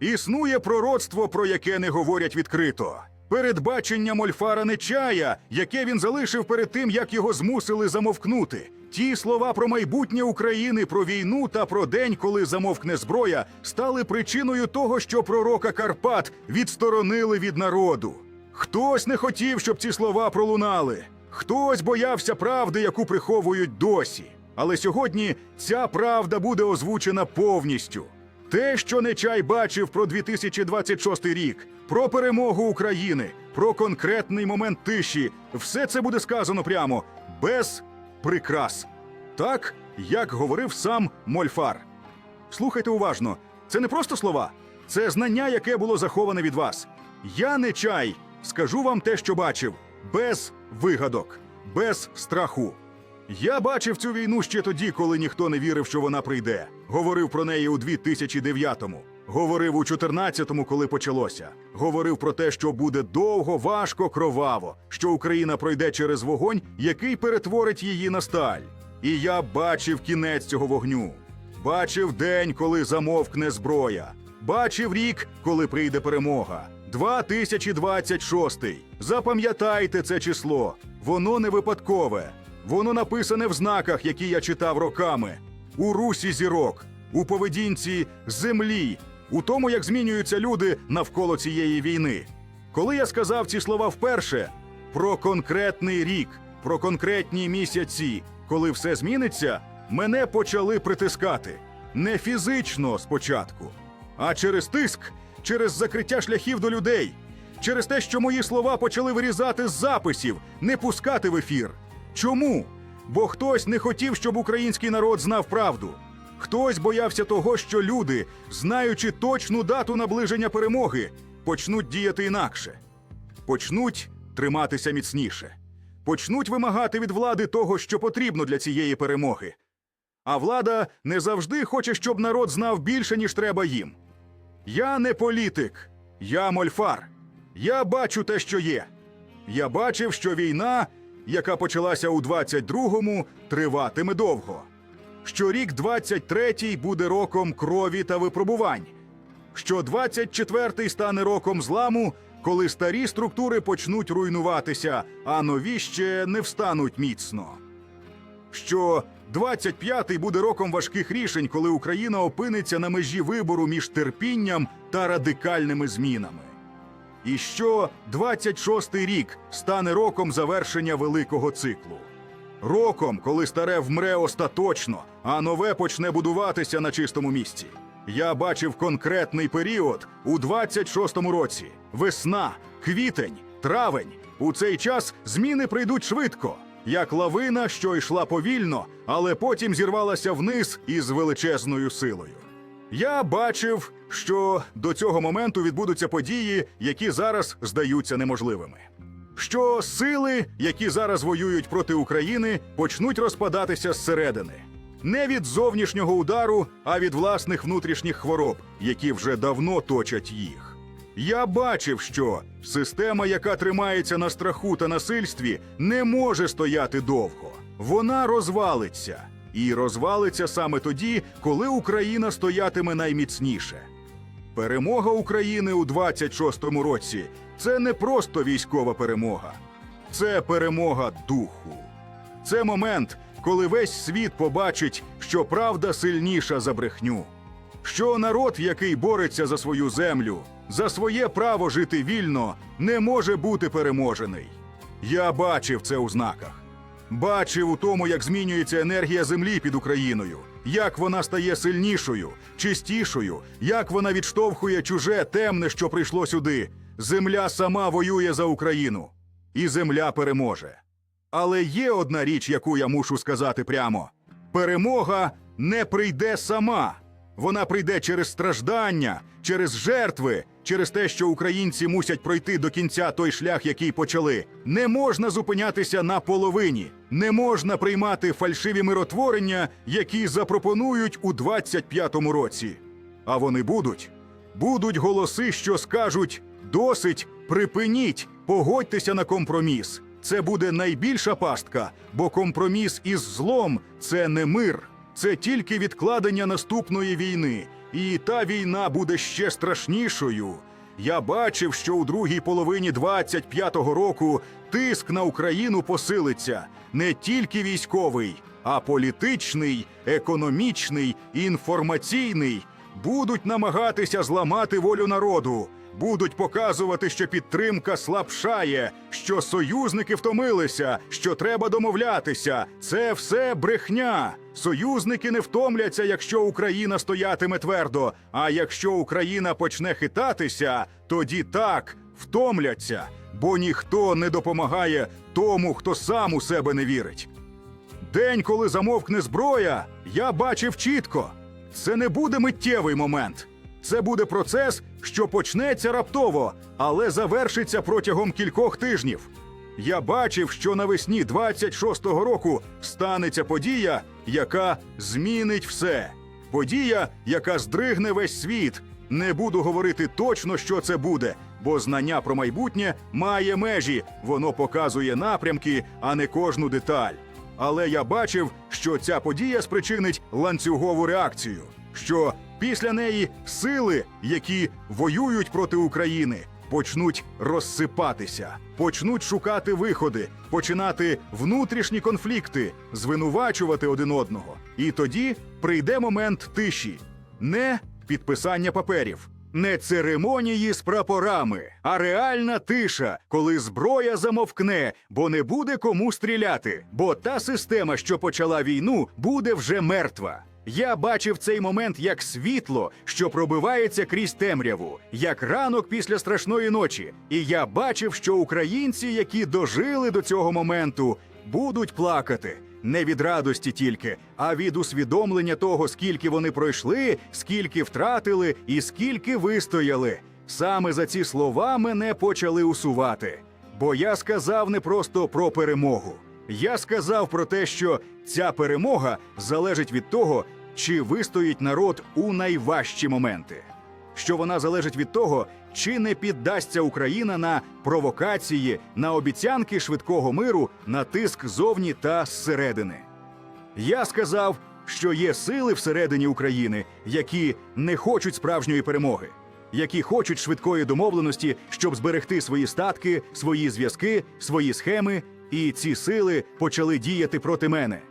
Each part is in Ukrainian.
Існує пророцтво, про яке не говорять відкрито. Передбачення Мольфара Нечая, яке він залишив перед тим, як його змусили замовкнути. Ті слова про майбутнє України, про війну та про день, коли замовкне зброя, стали причиною того, що пророка Карпат відсторонили від народу. Хтось не хотів, щоб ці слова пролунали. Хтось боявся правди, яку приховують досі. Але сьогодні ця правда буде озвучена повністю. Те, що Нечай бачив про 2026 рік, про перемогу України, про конкретний момент тиші, все це буде сказано прямо, без прикрас. Так, як говорив сам Мольфар. Слухайте уважно, це не просто слова, це знання, яке було заховане від вас. Я не чай, скажу вам те, що бачив, без вигадок, без страху. Я бачив цю війну ще тоді, коли ніхто не вірив, що вона прийде. Говорив про неї у 2009-му. Говорив у 14-му, коли почалося. Говорив про те, що буде довго, важко, кроваво, що Україна пройде через вогонь, який перетворить її на сталь. І я бачив кінець цього вогню. Бачив день, коли замовкне зброя. Бачив рік, коли прийде перемога. 2026. Запам'ятайте це число. Воно не випадкове. Воно написане в знаках, які я читав роками. У русі зірок, у поведінці землі, у тому, як змінюються люди навколо цієї війни. Коли я сказав ці слова вперше про конкретний рік, про конкретні місяці, коли все зміниться, мене почали притискати не фізично спочатку, а через тиск, через закриття шляхів до людей, через те, що мої слова почали вирізати з записів, не пускати в ефір. Чому? Бо хтось не хотів, щоб український народ знав правду. Хтось боявся того, що люди, знаючи точну дату наближення перемоги, почнуть діяти інакше, почнуть триматися міцніше, почнуть вимагати від влади того, що потрібно для цієї перемоги. А влада не завжди хоче, щоб народ знав більше, ніж треба їм. Я не політик, я мольфар. Я бачу те, що є. Я бачив, що війна, яка почалася у 22-му, триватиме довго. Що рік 23-й буде роком крові та випробувань. Що 24-й стане роком зламу, коли старі структури почнуть руйнуватися, а нові ще не встануть міцно що 25-й буде роком важких рішень, коли Україна опиниться на межі вибору між терпінням та радикальними змінами. І що 26-й рік стане роком завершення великого циклу. Роком, коли старе вмре остаточно, а нове почне будуватися на чистому місці. Я бачив конкретний період у 26-му році: весна, квітень, травень. У цей час зміни прийдуть швидко, як лавина, що йшла повільно, але потім зірвалася вниз із величезною силою. Я бачив, що до цього моменту відбудуться події, які зараз здаються неможливими. Що сили, які зараз воюють проти України, почнуть розпадатися зсередини. Не від зовнішнього удару, а від власних внутрішніх хвороб, які вже давно точать їх. Я бачив, що система, яка тримається на страху та насильстві, не може стояти довго. Вона розвалиться. І розвалиться саме тоді, коли Україна стоятиме найміцніше. Перемога України у 26-му році це не просто військова перемога, це перемога духу. Це момент, коли весь світ побачить, що правда сильніша за брехню, що народ, який бореться за свою землю, за своє право жити вільно, не може бути переможений. Я бачив це у знаках. Бачив у тому, як змінюється енергія землі під Україною, як вона стає сильнішою, чистішою, як вона відштовхує чуже темне, що прийшло сюди. Земля сама воює за Україну, і земля переможе. Але є одна річ, яку я мушу сказати прямо: перемога не прийде сама. Вона прийде через страждання, через жертви, через те, що українці мусять пройти до кінця той шлях, який почали. Не можна зупинятися на половині, не можна приймати фальшиві миротворення, які запропонують у 25-му році. А вони будуть. Будуть голоси, що скажуть: досить, припиніть, погодьтеся на компроміс. Це буде найбільша пастка, бо компроміс із злом це не мир, це тільки відкладення наступної війни, І та війна буде ще страшнішою. Я бачив, що у другій половині 25-го року тиск на Україну посилиться не тільки військовий, а політичний, економічний, інформаційний. Будуть намагатися зламати волю народу, будуть показувати, що підтримка слабшає, що союзники втомилися, що треба домовлятися. Це все брехня. Союзники не втомляться, якщо Україна стоятиме твердо. А якщо Україна почне хитатися, тоді так втомляться, бо ніхто не допомагає тому, хто сам у себе не вірить. День, коли замовкне зброя, я бачив чітко. Це не буде миттєвий момент. Це буде процес, що почнеться раптово, але завершиться протягом кількох тижнів. Я бачив, що навесні 26-го року станеться подія, яка змінить все. Подія, яка здригне весь світ. Не буду говорити точно, що це буде, бо знання про майбутнє має межі, воно показує напрямки, а не кожну деталь. Але я бачив, що ця подія спричинить ланцюгову реакцію, що після неї сили, які воюють проти України, почнуть розсипатися, почнуть шукати виходи, починати внутрішні конфлікти, звинувачувати один одного. І тоді прийде момент тиші, не підписання паперів. Не церемонії з прапорами, а реальна тиша, коли зброя замовкне, бо не буде кому стріляти. Бо та система, що почала війну, буде вже мертва. Я бачив цей момент як світло, що пробивається крізь темряву, як ранок після страшної ночі. І я бачив, що українці, які дожили до цього моменту, будуть плакати. Не від радості тільки, а від усвідомлення того, скільки вони пройшли, скільки втратили і скільки вистояли. Саме за ці слова мене почали усувати. Бо я сказав не просто про перемогу. Я сказав про те, що ця перемога залежить від того, чи вистоїть народ у найважчі моменти. Що вона залежить від того, чи не піддасться Україна на провокації, на обіцянки швидкого миру, на тиск зовні та зсередини. Я сказав, що є сили всередині України, які не хочуть справжньої перемоги, які хочуть швидкої домовленості, щоб зберегти свої статки, свої зв'язки, свої схеми, і ці сили почали діяти проти мене,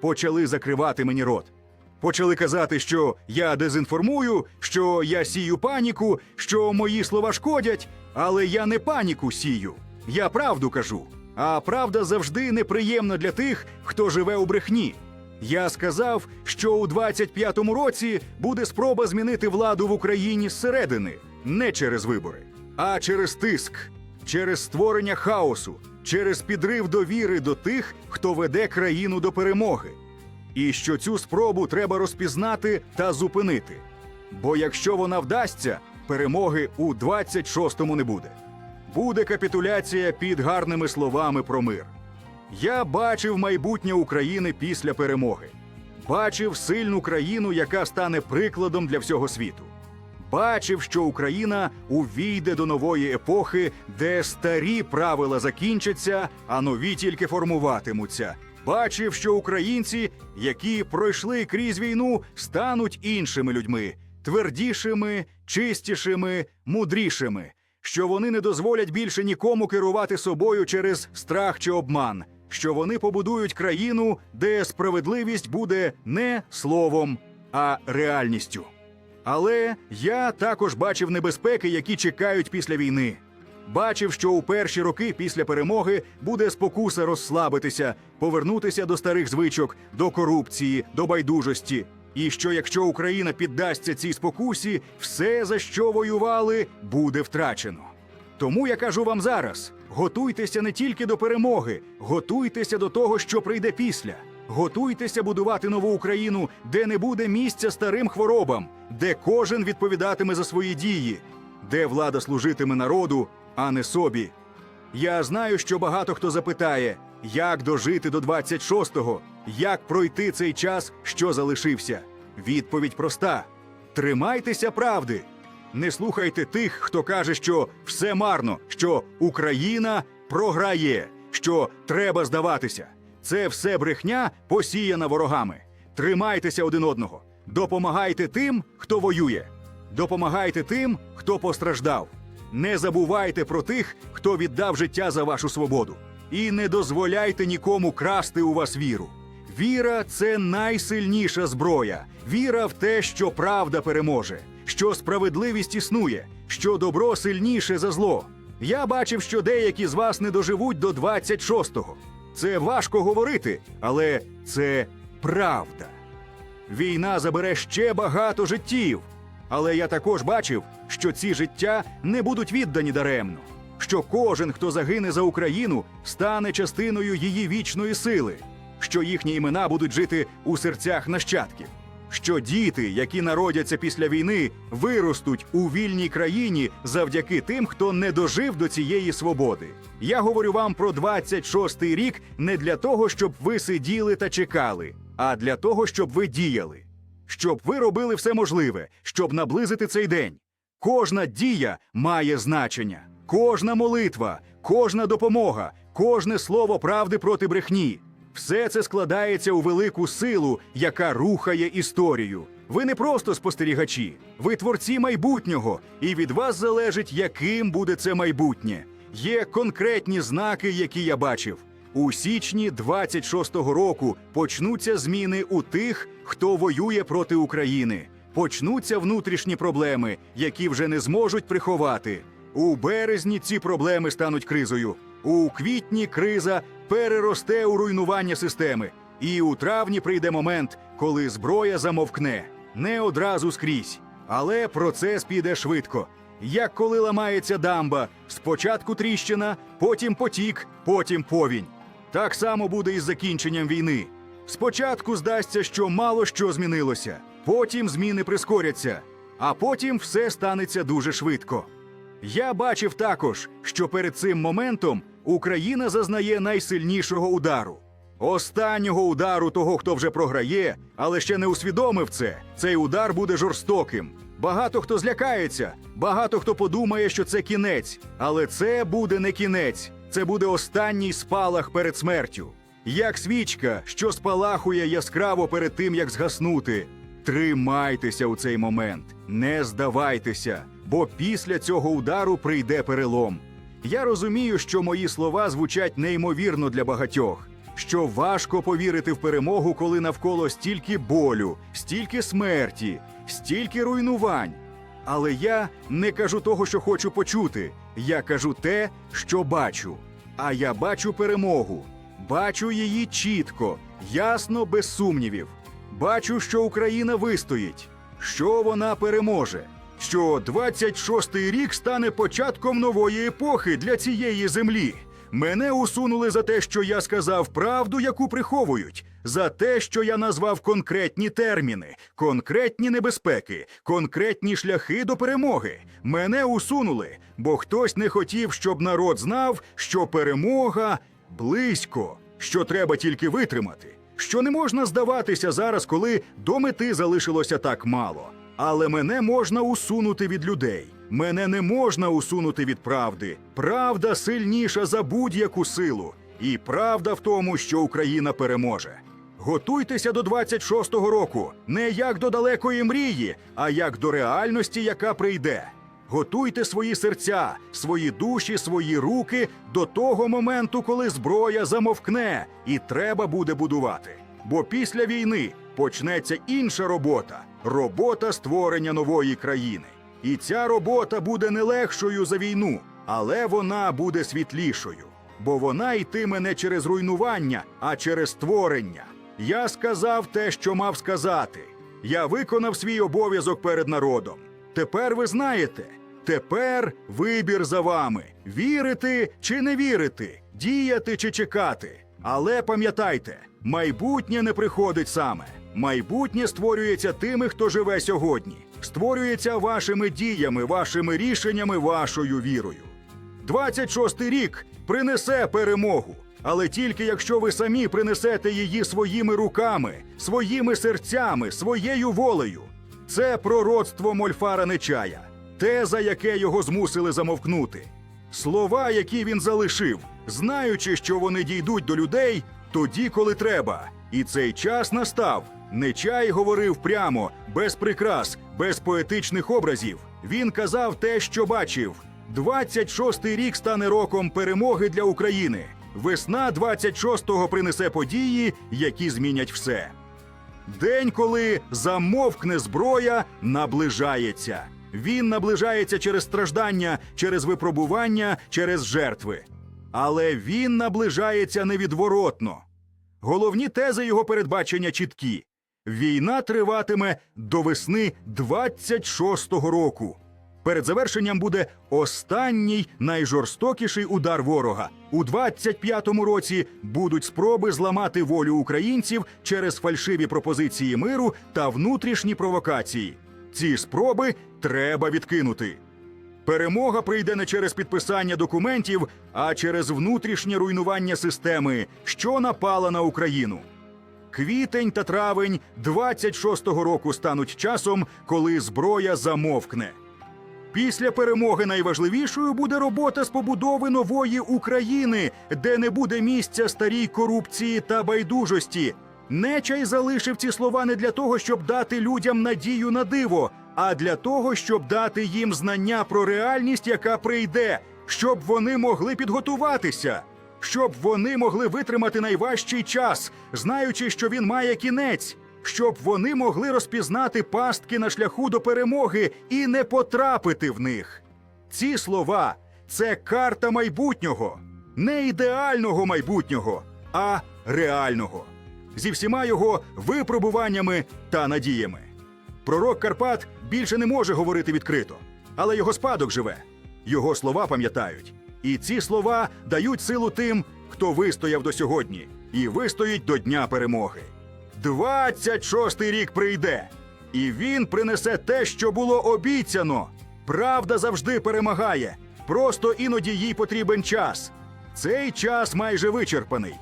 почали закривати мені рот. Почали казати, що я дезінформую, що я сію паніку, що мої слова шкодять, але я не паніку сію. Я правду кажу. А правда завжди неприємна для тих, хто живе у брехні. Я сказав, що у 25-му році буде спроба змінити владу в Україні зсередини, не через вибори, а через тиск, через створення хаосу, через підрив довіри до тих, хто веде країну до перемоги і що цю спробу треба розпізнати та зупинити. Бо якщо вона вдасться, перемоги у 26-му не буде. Буде капітуляція під гарними словами про мир. Я бачив майбутнє України після перемоги, бачив сильну країну, яка стане прикладом для всього світу. Бачив, що Україна увійде до нової епохи, де старі правила закінчаться, а нові тільки формуватимуться. Бачив, що українці, які пройшли крізь війну, стануть іншими людьми, твердішими, чистішими, мудрішими, що вони не дозволять більше нікому керувати собою через страх чи обман, що вони побудують країну, де справедливість буде не словом, а реальністю. Але я також бачив небезпеки, які чекають після війни. Бачив, що у перші роки після перемоги буде спокуса розслабитися, повернутися до старих звичок, до корупції, до байдужості. І що якщо Україна піддасться цій спокусі, все, за що воювали, буде втрачено. Тому я кажу вам зараз: готуйтеся не тільки до перемоги, готуйтеся до того, що прийде після. Готуйтеся будувати нову Україну, де не буде місця старим хворобам, де кожен відповідатиме за свої дії, де влада служитиме народу, а не собі. Я знаю, що багато хто запитає, як дожити до 26-го, як пройти цей час, що залишився. Відповідь проста: тримайтеся правди. Не слухайте тих, хто каже, що все марно, що Україна програє, що треба здаватися. Це все брехня, посіяна ворогами. Тримайтеся один одного. Допомагайте тим, хто воює. Допомагайте тим, хто постраждав. Не забувайте про тих, хто віддав життя за вашу свободу. І не дозволяйте нікому красти у вас віру. Віра це найсильніша зброя. Віра в те, що правда переможе, що справедливість існує, що добро сильніше за зло. Я бачив, що деякі з вас не доживуть до 26-го. Це важко говорити, але це правда. Війна забере ще багато життів. Але я також бачив, що ці життя не будуть віддані даремно, що кожен, хто загине за Україну, стане частиною її вічної сили, що їхні імена будуть жити у серцях нащадків, що діти, які народяться після війни, виростуть у вільній країні завдяки тим, хто не дожив до цієї свободи. Я говорю вам про 26-й рік не для того, щоб ви сиділи та чекали, а для того, щоб ви діяли щоб ви робили все можливе, щоб наблизити цей день. Кожна дія має значення, кожна молитва, кожна допомога, кожне слово правди проти брехні. Все це складається у велику силу, яка рухає історію. Ви не просто спостерігачі, ви творці майбутнього, і від вас залежить, яким буде це майбутнє. Є конкретні знаки, які я бачив. У січні 26-го року почнуться зміни у тих, хто воює проти України. Почнуться внутрішні проблеми, які вже не зможуть приховати. У березні ці проблеми стануть кризою. У квітні криза переросте у руйнування системи. І у травні прийде момент, коли зброя замовкне. Не одразу скрізь. Але процес піде швидко. Як коли ламається дамба, спочатку тріщина, потім потік, потім повінь. Так само буде із закінченням війни. Спочатку здасться, що мало що змінилося, потім зміни прискоряться, а потім все станеться дуже швидко. Я бачив також, що перед цим моментом Україна зазнає найсильнішого удару. Останнього удару того, хто вже програє, але ще не усвідомив це. Цей удар буде жорстоким. Багато хто злякається, багато хто подумає, що це кінець, але це буде не кінець, це буде останній спалах перед смертю. Як свічка, що спалахує яскраво перед тим, як згаснути. Тримайтеся у цей момент, не здавайтеся, бо після цього удару прийде перелом. Я розумію, що мої слова звучать неймовірно для багатьох, що важко повірити в перемогу, коли навколо стільки болю, стільки смерті, стільки руйнувань. Але я не кажу того, що хочу почути. Я кажу те, що бачу. А я бачу перемогу. Бачу її чітко, ясно, без сумнівів. Бачу, що Україна вистоїть, що вона переможе, що 26-й рік стане початком нової епохи для цієї землі. Мене усунули за те, що я сказав правду, яку приховують, за те, що я назвав конкретні терміни, конкретні небезпеки, конкретні шляхи до перемоги. Мене усунули, бо хтось не хотів, щоб народ знав, що перемога близько, що треба тільки витримати, що не можна здаватися зараз, коли до мети залишилося так мало. Але мене можна усунути від людей. Мене не можна усунути від правди. Правда сильніша за будь-яку силу. І правда в тому, що Україна переможе. Готуйтеся до 26-го року не як до далекої мрії, а як до реальності, яка прийде. Готуйте свої серця, свої душі, свої руки до того моменту, коли зброя замовкне, і треба буде будувати. Бо після війни почнеться інша робота робота створення нової країни. І ця робота буде не легшою за війну, але вона буде світлішою, бо вона йтиме не через руйнування, а через створення. Я сказав те, що мав сказати. Я виконав свій обов'язок перед народом. Тепер ви знаєте. Тепер вибір за вами: вірити чи не вірити, діяти чи чекати. Але пам'ятайте, майбутнє не приходить саме. Майбутнє створюється тими, хто живе сьогодні. Створюється вашими діями, вашими рішеннями, вашою вірою. 26-й рік принесе перемогу, але тільки якщо ви самі принесете її своїми руками, своїми серцями, своєю волею. Це пророцтво Мольфара Нечая, те, за яке його змусили замовкнути. Слова, які він залишив, знаючи, що вони дійдуть до людей тоді, коли треба. І цей час настав. Нечай говорив прямо, без прикрас, без поетичних образів. Він казав те, що бачив. 26-й рік стане роком перемоги для України. Весна 26-го принесе події, які змінять все. День, коли замовкне зброя, наближається. Він наближається через страждання, через випробування, через жертви. Але він наближається невідворотно. Головні тези його передбачення чіткі: війна триватиме до весни 26-го року. Перед завершенням буде останній найжорстокіший удар ворога. У 25-му році будуть спроби зламати волю українців через фальшиві пропозиції миру та внутрішні провокації. Ці спроби треба відкинути. Перемога прийде не через підписання документів, а через внутрішнє руйнування системи, що напала на Україну. Квітень та травень 26-го року стануть часом, коли зброя замовкне. Після перемоги найважливішою буде робота з побудови нової України, де не буде місця старій корупції та байдужості. Нечай залишив ці слова не для того, щоб дати людям надію на диво, а для того, щоб дати їм знання про реальність, яка прийде, щоб вони могли підготуватися, щоб вони могли витримати найважчий час, знаючи, що він має кінець щоб вони могли розпізнати пастки на шляху до перемоги і не потрапити в них. Ці слова це карта майбутнього, не ідеального майбутнього, а реального, зі всіма його випробуваннями та надіями. Пророк Карпат більше не може говорити відкрито, але його спадок живе, його слова пам'ятають. І ці слова дають силу тим, хто вистояв до сьогодні і вистоїть до Дня перемоги. 26-й рік прийде, і він принесе те, що було обіцяно. Правда завжди перемагає. Просто іноді їй потрібен час. Цей час майже вичерпаний.